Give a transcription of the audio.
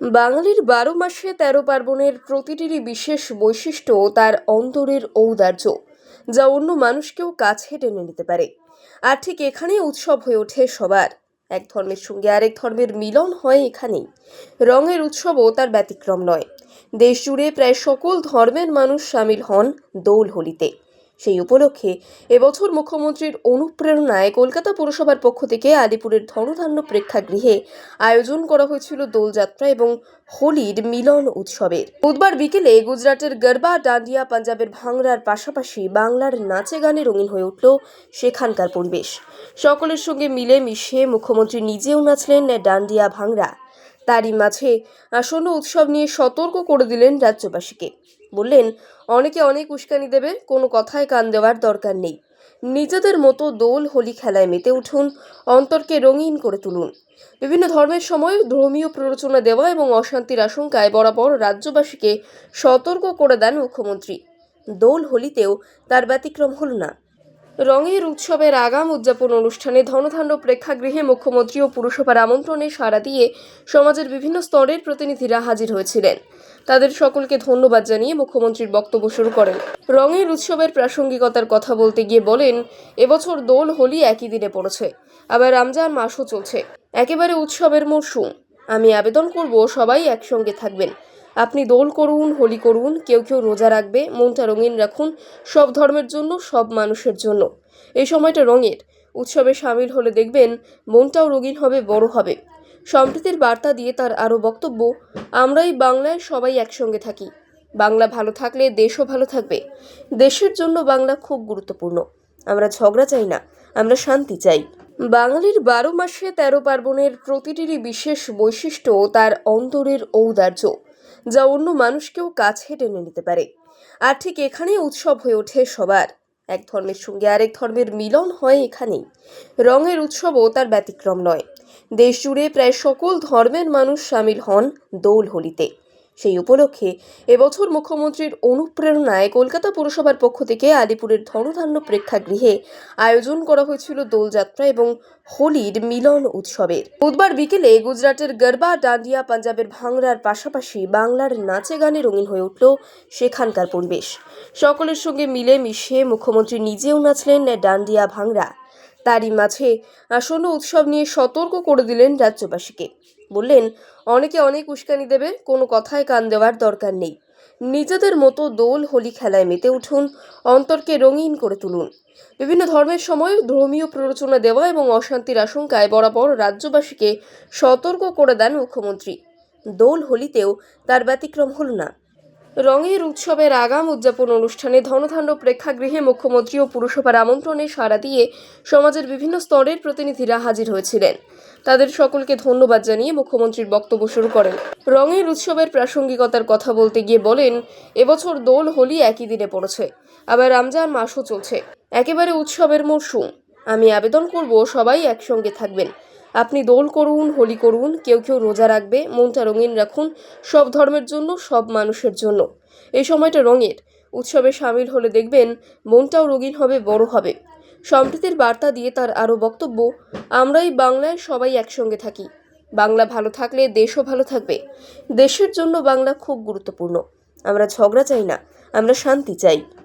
বাঙালির বারো মাসে তেরো পার্বণের প্রতিটিরই বিশেষ বৈশিষ্ট্য তার অন্তরের ঔদার্য, যা অন্য মানুষকেও কাছে টেনে নিতে পারে। আর ঠিক এখানেই উৎসব হয়ে ওঠে সবার। এক ধর্মের সঙ্গে আরেক ধর্মের মিলন হয় এখানেই। রঙের উৎসবও তার ব্যতিক্রম নয়। দেশ জুড়ে প্রায় সকল ধর্মের মানুষ সামিল হন দোল হোলিতে। সেই উপলক্ষে এবছর মুখ্যমন্ত্রীর অনুপ্রেরণায় কলকাতা পুরসভার পক্ষ থেকে আলিপুরের ধনধান্য প্রেক্ষাগৃহে আয়োজন করা হয়েছিল দোলযাত্রা এবং হোলির মিলন উৎসবের। বুধবার বিকেলে গুজরাটের গরবা, ডান্ডিয়া, পাঞ্জাবের ভাংড়ার পাশাপাশি বাংলার নাচে গানে রঙিন হয়ে উঠল সেখানকার পরিবেশ। সকলের সঙ্গে মিলে মিশে মুখ্যমন্ত্রী নিজেও নাচলেন ডান্ডিয়া, ভাংড়া। তারই মাঝে আসন্ন উৎসব নিয়ে সতর্ক করে দিলেন রাজ্যবাসীকে। বললেন, অনেকে অনেক উস্কানি দেবে, কোনো কথায় কান দেওয়ার দরকার নেই। নিজেদের মতো দোল হোলি খেলায় মেতে উঠুন, অন্তরকে রঙিন করে তুলুন। বিভিন্ন ধর্মের সময় ধর্মীয় প্ররোচনা দেওয়া এবং অশান্তির আশঙ্কায় বরাবর রাজ্যবাসীকে সতর্ক করে দেন মুখ্যমন্ত্রী। দোল হোলিতেও তার ব্যতিক্রম হল না। রঙের উৎসবের আগাম উদযাপন অনুষ্ঠানে ধনধান্য প্রেক্ষাগৃহে মুখ্যমন্ত্রী ও পুরসভার আমন্ত্রণে সাড়া দিয়ে সমাজের বিভিন্ন স্তরের প্রতিনিধিরা হাজির হয়েছিলেন। তাদের সকলকে ধন্যবাদ জানিয়ে মুখ্যমন্ত্রীর বক্তব্য শুরু করেন। রঙের উৎসবের প্রাসঙ্গিকতার কথা বলতে গিয়ে বলেন, এবছর দোল, হোলি একই দিনে পড়েছে। আবার রমজান মাসও চলছে। একেবারে উৎসবের মরশুম। আমি আবেদন করব, সবাই একসঙ্গে থাকবেন। আপনি দোল করুন, হোলি করুন, কেউ কেউ রোজা রাখবে, মনটা রঙিন রাখুন, সব ধর্মের জন্য, সব মানুষের জন্য। এই সময়টা রঙের। উৎসবে সামিল হলে দেখবেন মনটাও রঙিন হবে, বড় হবে। সম্প্রীতির বার্তা দিয়ে তার আরও বক্তব্য, আমরাই বাংলায় সবাই একসঙ্গে থাকি। বাংলা ভালো থাকলে দেশও ভালো থাকবে। দেশের জন্য বাংলা খুব গুরুত্বপূর্ণ। আমরা ঝগড়া চাই না, আমরা শান্তি চাই। বাঙালির বারো মাসে তেরো পার্বণের প্রতিটিরই বিশেষ বৈশিষ্ট্য তার অন্তরের ঔদার্য। যা অন্য মানুষকেও কাছে টেনে নিতে পারে। আর ঠিক এখানেই উৎসব হয়ে ওঠে সবার। এক ধর্মের সঙ্গে আরেক ধর্মের মিলন হয় এখানেই। রঙের উৎসবও তার ব্যতিক্রম নয়। দেশ জুড়ে প্রায় সকল ধর্মের মানুষ সামিল হন দোল হোলিতে। সেই উপলক্ষে এবছর মুখ্যমন্ত্রীর অনুপ্রেরণায় কলকাতা পুরসভার পক্ষ থেকে আলিপুরের ধনধান্য প্রেক্ষাগৃহে আয়োজন করা হয়েছিল দোলযাত্রা এবং হোলির মিলন উৎসবের। বুধবার বিকেলে গুজরাটের গরবা, ডান্ডিয়া, পাঞ্জাবের ভাংড়ার পাশাপাশি বাংলার নাচে গানে রঙিন হয়ে উঠল সেখানকার পরিবেশ। সকলের সঙ্গে মিলে মিশে মুখ্যমন্ত্রী নিজেও নাচলেন ডান্ডিয়া, ভাংড়া। তারই মাঝে আসন্ন উৎসব নিয়ে সতর্ক করে দিলেন রাজ্যবাসীকে। বললেন, অনেকে অনেক উস্কানি দেবে, কোনো কথায় কান দেওয়ার দরকার নেই। নিজেদের মতো দোল হোলি খেলায় মেতে উঠুন, অন্তরকে রঙিন করে তুলুন। বিভিন্ন ধর্মের সময় ধর্মীয় প্ররোচনা দেওয়া এবং অশান্তির আশঙ্কায় বরাবর রাজ্যবাসীকে সতর্ক করে দেন মুখ্যমন্ত্রী। দোল হোলিতেও তার ব্যতিক্রম হল না। রঙের উৎসবের আগাম উদযাপন অনুষ্ঠানে ধনধান্য প্রেক্ষাগৃহে মুখ্যমন্ত্রী ও পুরসভার আমন্ত্রণে সাড়া দিয়ে সমাজের বিভিন্ন স্তরের প্রতিনিধিরা হাজির হয়েছিলেন। তাদের সকলকে ধন্যবাদ জানিয়ে মুখ্যমন্ত্রীর বক্তব্য শুরু করেন। রঙের উৎসবের প্রাসঙ্গিকতার কথা বলতে গিয়ে বলেন, এবছর দোল, হোলি একই দিনে পড়েছে। আবার রমজান মাসও চলছে। একেবারে উৎসবের মরশুম। আমি আবেদন করব, সবাই একসঙ্গে থাকবেন। আপনি দোল করুন, হোলি করুন, কেউ কেউ রোজা রাখবে, মনটা রঙিন রাখুন, সব ধর্মের জন্য, সব মানুষের জন্য। এই সময়টা রঙের। উৎসবে সামিল হলে দেখবেন, মনটাও রঙিন হবে, বড় হবে। সম্প্রীতির বার্তা দিয়ে তার আরও বক্তব্য আমরা এই বাংলায় সবাই একসঙ্গে থাকি। বাংলা ভালো থাকলে দেশও ভালো থাকবে। দেশের জন্য বাংলা খুব গুরুত্বপূর্ণ। আমরা ঝগড়া চাই না, আমরা শান্তি চাই।